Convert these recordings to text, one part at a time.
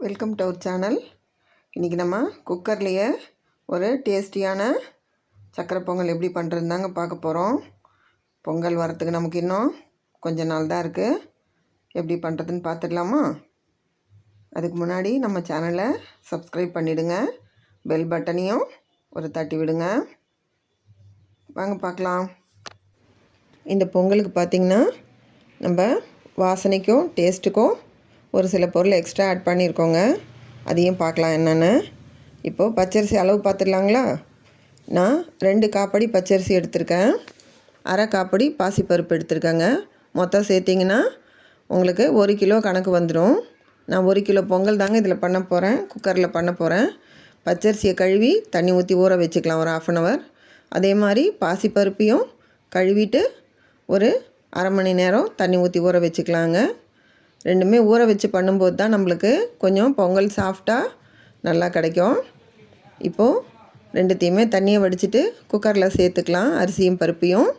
Welcome to our channel இன்றைக்கி நம்ம குக்கர்லேயே ஒரு டேஸ்டியான சக்கரை பொங்கல் எப்படி பண்ணுறது தாங்க பார்க்க போகிறோம் பொங்கல் வரத்துக்கு நமக்கு இன்னும் கொஞ்ச நாள் தான் இருக்குது எப்படி பண்ணுறதுன்னு பார்த்துடலாமா? அதுக்கு முன்னாடி நம்ம சேனலை சப்ஸ்கிரைப் பண்ணிவிடுங்க பெல் பட்டனையும் ஒரு தட்டி விடுங்க. வாங்க பார்க்கலாம். இந்த பொங்கலுக்கு பார்த்திங்கன்னா நம்ம வாசனைக்கும் டேஸ்ட்டுக்கும் ஒரு சில பொருள் எக்ஸ்ட்ரா ஆட் பண்ணியிருக்கோங்க அதையும் பார்க்கலாம் என்னென்னு. இப்போது பச்சரிசி அளவு பார்த்துடலாங்களா? நான் ரெண்டு காப்படி பச்சரிசி எடுத்திருக்கேன். அரை காப்படி பாசிப்பருப்பு எடுத்திருக்கேங்க. மொத்தம் சேர்த்திங்கன்னா உங்களுக்கு ஒரு கிலோ கணக்கு வந்துடும் நான் ஒரு கிலோ பொங்கல் தாங்க இதில் பண்ண போகிறேன் குக்கரில் பண்ண போகிறேன் பச்சரிசியை கழுவி தண்ணி ஊற்றி ஊற வச்சுக்கலாம் ஒரு ஆஃப் அன் ஹவர் அதே மாதிரி பாசிப்பருப்பையும் கழுவிட்டு ஒரு அரை மணி நேரம் தண்ணி ஊற்றி ஊற வச்சுக்கலாங்க. ரெண்டுமே ஊற வச்சு பண்ணும்போது தான் நம்மளுக்கு கொஞ்சம் பொங்கல் சாஃப்டாக நல்லா கிடைக்கும். இப்போது ரெண்டுத்தையுமே தண்ணியை வடிச்சிட்டு குக்கரில் சேர்த்துக்கலாம் அரிசியும் பருப்பையும்.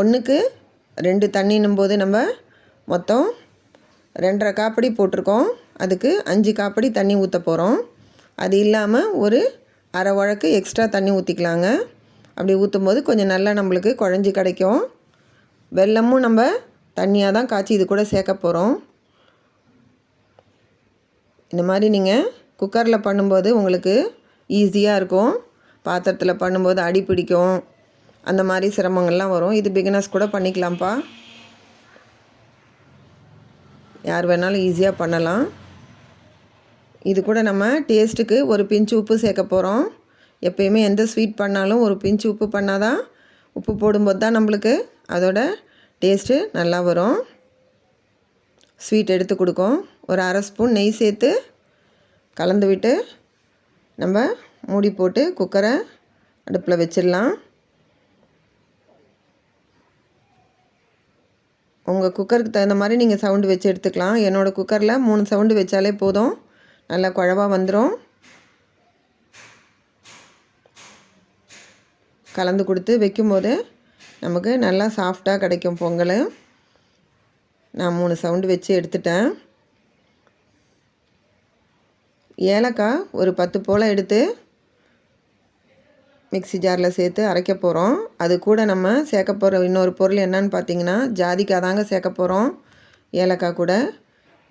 ஒன்றுக்கு ரெண்டு தண்ணின்னும் போது நம்ம மொத்தம் ரெண்டரை காப்படி போட்டிருக்கோம். அதுக்கு அஞ்சு காப்படி தண்ணி ஊற்ற போகிறோம் அது இல்லாமல் ஒரு அரை வழக்கு எக்ஸ்ட்ரா தண்ணி ஊற்றிக்கலாங்க அப்படி ஊற்றும் போது கொஞ்சம் நல்லா நம்மளுக்கு குழஞ்சி கிடைக்கும். வெல்லமும் நம்ம தண்ணியாக தான் காய்ச்சி இது கூட சேர்க்க போகிறோம் இந்த மாதிரி நீங்கள் குக்கரில் பண்ணும்போது உங்களுக்கு ஈஸியாக இருக்கும். பாத்திரத்தில் பண்ணும்போது அடி பிடிக்கும். அந்த மாதிரி சிரமங்கள்லாம் வரும். இது பிகினர்ஸ் கூட பண்ணிக்கலாம்ப்பா. யார் வேணாலும் ஈஸியாக பண்ணலாம். இது கூட நம்ம டேஸ்ட்டுக்கு ஒரு பிஞ்சு உப்பு சேர்க்க போகிறோம் எப்பயுமே எந்த ஸ்வீட் பண்ணாலும் ஒரு பிஞ்சு உப்பு பண்ணால் தான் உப்பு போடும்போது தான் நம்மளுக்கு அதோட டேஸ்ட்டு நல்லா வரும். ஸ்வீட் எடுத்து கொடுக்கும். ஒரு அரை ஸ்பூன் நெய் சேர்த்து கலந்து விட்டு நம்ம மூடி போட்டு குக்கரை அடுப்பில் வச்சிடலாம். உங்கள் குக்கருக்கு தகுந்த மாதிரி நீங்கள் சவுண்டு வச்சு எடுத்துக்கலாம். என்னோடய குக்கரில் மூணு சவுண்டு வச்சாலே போதும். நல்லா குழவாக வந்துடும் கலந்து கொடுத்து வைக்கும்போது நமக்கு நல்லா சாஃப்டாக கிடைக்கும் பொங்கல். நான் மூணு சவுண்டு வச்சு எடுத்துட்டேன். ஏலக்காய் ஒரு பத்து போல் எடுத்து மிக்சி ஜாரில் சேர்த்து அரைக்க போகிறோம் அது கூட நம்ம சேர்க்க போகிற இன்னொரு பொருள் என்னன்னு பார்த்தீங்கன்னா ஜாதிக்காய் தாங்க சேர்க்க போகிறோம் ஏலக்காய் கூட.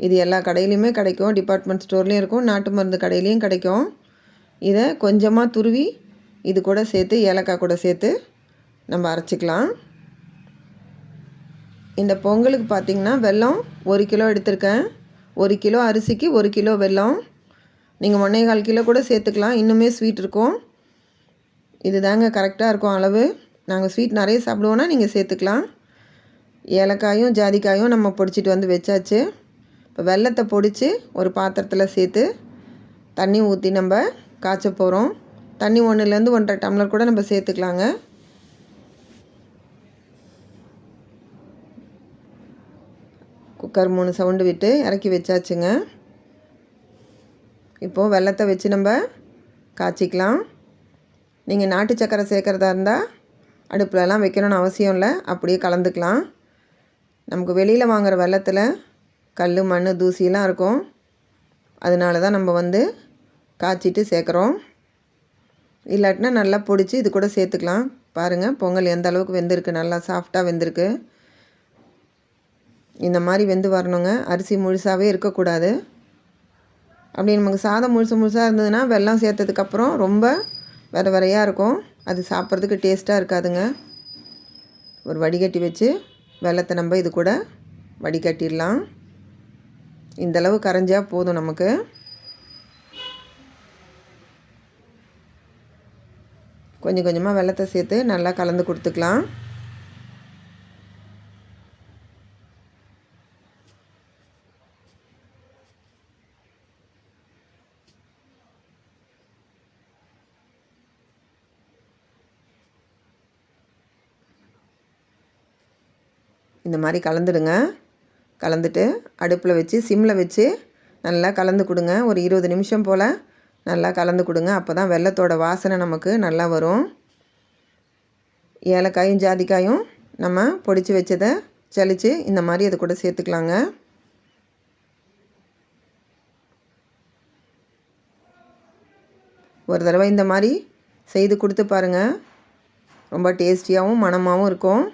இது எல்லா கடையிலையுமே கிடைக்கும். டிபார்ட்மெண்ட் ஸ்டோர்லேயும் இருக்கும். நாட்டு மருந்து கடையிலையும் கிடைக்கும். இதை கொஞ்சமாக துருவி இது கூட சேர்த்து ஏலக்காய் கூட சேர்த்து நம்ம அரைச்சிக்கலாம். இந்த பொங்கலுக்கு பார்த்திங்கன்னா வெல்லம் ஒரு கிலோ எடுத்திருக்கேன். ஒரு கிலோ அரிசிக்கு ஒரு கிலோ வெல்லம். நீங்கள் ஒன்றே கால் கிலோ கூட சேர்த்துக்கலாம். இன்னுமே ஸ்வீட் இருக்கும். இது தாங்க கரெக்டாக இருக்கும் அளவு. நாங்கள் ஸ்வீட் நிறைய சாப்பிடுவோன்னா நீங்கள் சேர்த்துக்கலாம். ஏலக்காயும் ஜாதிக்காயும் நம்ம பொடிச்சிட்டு வந்து வச்சாச்சு. இப்போ வெள்ளத்தை பொடித்து ஒரு பாத்திரத்தில் சேர்த்து தண்ணி ஊற்றி நம்ம காய்ச்ச போகிறோம் தண்ணி ஒன்றுலேருந்து ஒன்றரை டம்ளர் கூட நம்ம சேர்த்துக்கலாங்க. குக்கர் மூணு சவுண்டு விட்டு இறக்கி வச்சாச்சுங்க. இப்போது வெள்ளத்தை வச்சு நம்ம காய்ச்சிக்கலாம். நீங்கள் நாட்டு சக்கரை சேர்க்குறதா இருந்தால் அடுப்பிலலாம் வைக்கணும்னு அவசியம் இல்லை. அப்படியே கலந்துக்கலாம். நமக்கு வெளியில் வாங்குகிற வெள்ளத்தில் கல் மண் தூசியெலாம் இருக்கும். அதனால தான் நம்ம வந்து காய்ச்சிட்டு சேர்க்குறோம். இல்லாட்டினா நல்லா பிடிச்சி இது கூட சேர்த்துக்கலாம். பாருங்கள் பொங்கல் எந்த அளவுக்கு வெந்திருக்கு நல்லா சாஃப்டாக வெந்திருக்கு. இந்த மாதிரி வெந்து வரணுங்க. அரிசி முழுசாகவே இருக்கக்கூடாது. அப்படி நமக்கு சாதம் முழுசு முழுசாக இருந்ததுன்னா வெள்ளம் சேர்த்ததுக்கப்புறம் ரொம்ப வர வரையாக இருக்கும். அது சாப்பிட்றதுக்கு டேஸ்ட்டாக இருக்காதுங்க. ஒரு வடிகட்டி வச்சு வெள்ளத்தை நம்ம இது கூட வடிகட்டிடலாம். இந்தளவு கரைஞ்சால் போதும் நமக்கு. கொஞ்சம் கொஞ்சமாக வெள்ளத்தை சேர்த்து நல்லா கலந்து கொடுத்துக்கலாம். இந்த மாதிரி கலந்துடுங்க. கலந்துட்டு அடுப்பில் வச்சு சிம்மில் வச்சு நல்லா கலந்து கொடுங்க. ஒரு இருபது நிமிஷம் போல் நல்லா கலந்து கொடுங்க. அப்போ தான் வெள்ளத்தோட வாசனை நமக்கு நல்லா வரும். ஏலக்காயும் ஜாதிக்காயும் நம்ம பொடிச்சு வச்சதை சளிச்சு இந்த மாதிரி அது கூட சேர்த்துக்கலாங்க. ஒரு தடவை இந்த மாதிரி செய்து கொடுத்து பாருங்கள் ரொம்ப டேஸ்டியாகவும் மணமாகவும் இருக்கும்.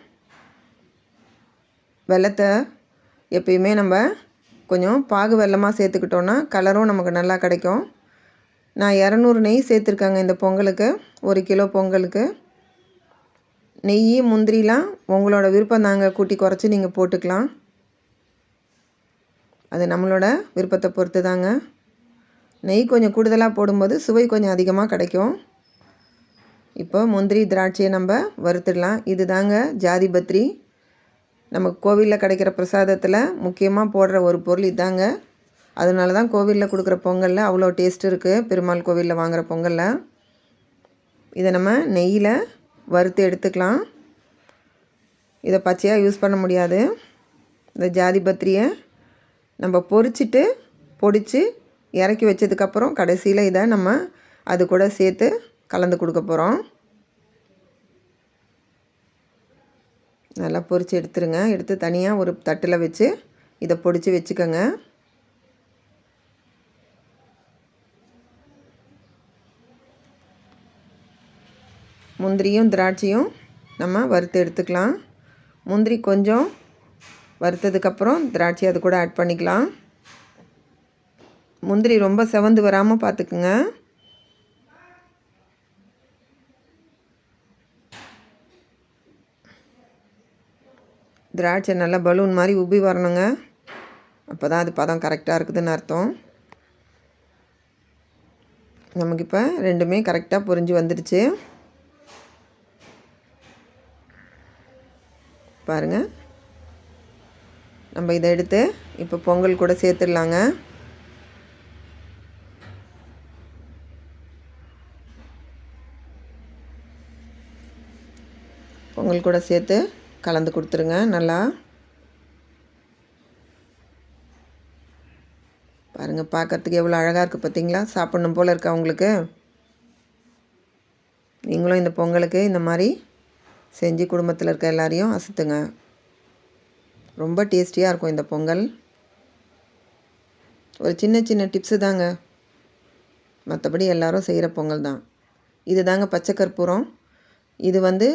வெள்ளத்தை எப்பயுமே நம்ம கொஞ்சம் பாகு வெள்ளமாக சேர்த்துக்கிட்டோன்னா கலரும் நமக்கு நல்லா கிடைக்கும். நான் இரநூறு நெய் சேர்த்துருக்கேங்க இந்த பொங்கலுக்கு. ஒரு கிலோ பொங்கலுக்கு. நெய் முந்திரிலாம் உங்களோட விருப்பம் தாங்க. கூட்டி குறைச்சி நீங்கள் போட்டுக்கலாம். அது நம்மளோட விருப்பத்தை பொறுத்து தாங்க. நெய் கொஞ்சம் கூடுதலாக போடும்போது சுவை கொஞ்சம் அதிகமாக கிடைக்கும். இப்போ முந்திரி திராட்சையை நம்ம வறுத்துடலாம். இது தாங்க ஜாதி நமக்கு கோவிலில் கிடைக்கிற பிரசாதத்தில் முக்கியமாக போடுற ஒரு பொருள் இதாங்க. அதனால தான் கோவிலில் கொடுக்குற பொங்கலில் அவ்வளோ டேஸ்ட் இருக்குது பெருமாள் கோவிலில் வாங்குகிற பொங்கலில். இதை நம்ம நெய்யில் வறுத்து எடுத்துக்கலாம். இதை பச்சையாக யூஸ் பண்ண முடியாது. இந்த ஜாதி பத்திரியை நம்ம பொறிச்சிட்டு பொடிச்சு இறக்கி வச்சதுக்கப்புறம் கடைசியில் இதை நம்ம அது கூட சேர்த்து கலந்து கொடுக்க போகிறோம் நல்லா பொரித்து எடுத்துருங்க. எடுத்து தனியாக ஒரு தட்டில் வச்சு இதை பொடிச்சு வச்சுக்கோங்க. முந்திரியும் திராட்சையும் நம்ம வறுத்து எடுத்துக்கலாம். முந்திரி கொஞ்சம் வறுத்ததுக்கப்புறம் திராட்சை அது கூட ஆட் பண்ணிக்கலாம். முந்திரி ரொம்ப செவந்து வராமல் பார்த்துக்குங்க திராட்சை நல்லா பலூன் மாதிரி உப்பி வரணுங்க. அப்போ தான் அது பதம் கரெக்டாக இருக்குதுன்னு அர்த்தம். நமக்கு இப்போ ரெண்டுமே கரெக்டாக புரிஞ்சு வந்துடுச்சு. பாருங்கள் நம்ம இதை எடுத்து இப்போ பொங்கல் கூட சேர்த்துடலாங்க. பொங்கல் கூட சேர்த்து கலந்து கொடுத்துருங்க நல்லா. பாருங்கள் பார்க்குறதுக்கு எவ்வளோ அழகாக இருக்குது பார்த்தீங்களா சாப்பிட்ணும் போல் இருக்கா உங்களுக்கு நீங்களும் இந்த பொங்கலுக்கு இந்த மாதிரி செஞ்சு குடும்பத்தில் இருக்க எல்லாரையும் அசத்துங்க. ரொம்ப டேஸ்டியாக இருக்கும் இந்த பொங்கல். ஒரு சின்ன சின்ன டிப்ஸு தாங்க. மற்றபடி எல்லோரும் செய்கிற பொங்கல் தான். இது தாங்க பச்சை கற்பூரம் இது வந்து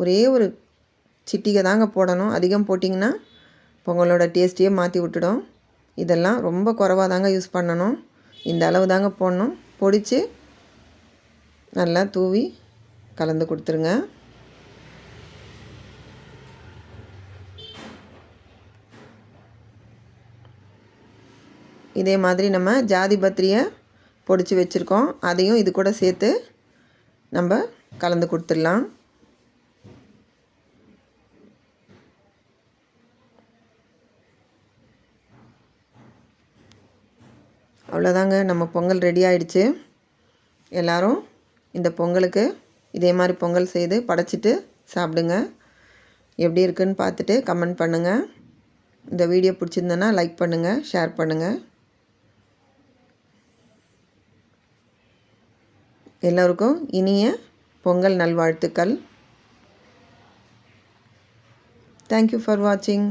ஒரே ஒரு சிட்டிகை தாங்க போடணும். அதிகம் போட்டிங்கன்னா பொங்கலோட டேஸ்ட்டையே மாற்றி விட்டுடும். இதெல்லாம் ரொம்ப குறவாக தாங்க யூஸ் பண்ணணும். இந்த அளவு தாங்க போடணும். பொடித்து நல்லா தூவி கலந்து கொடுத்துருங்க. இதே மாதிரி நம்ம ஜாதி பத்திரியை பொடிச்சு வச்சுருக்கோம். அதையும் இது கூட சேர்த்து நம்ம கலந்து கொடுத்துடலாம். அவ்வளோதாங்க. நம்ம பொங்கல் ரெடி ஆயிடுச்சு. எல்லோரும் இந்த பொங்கலுக்கு இதே மாதிரி பொங்கல் செய்து படைச்சிட்டு சாப்பிடுங்க. எப்படி இருக்குன்னு பார்த்துட்டு கமெண்ட் பண்ணுங்கள் இந்த வீடியோ பிடிச்சிருந்தேன்னா லைக் பண்ணுங்கள் ஷேர் பண்ணுங்கள் எல்லோருக்கும் இனிய பொங்கல் நல்வாழ்த்துக்கள். தேங்க்யூ ஃபார் வாட்சிங்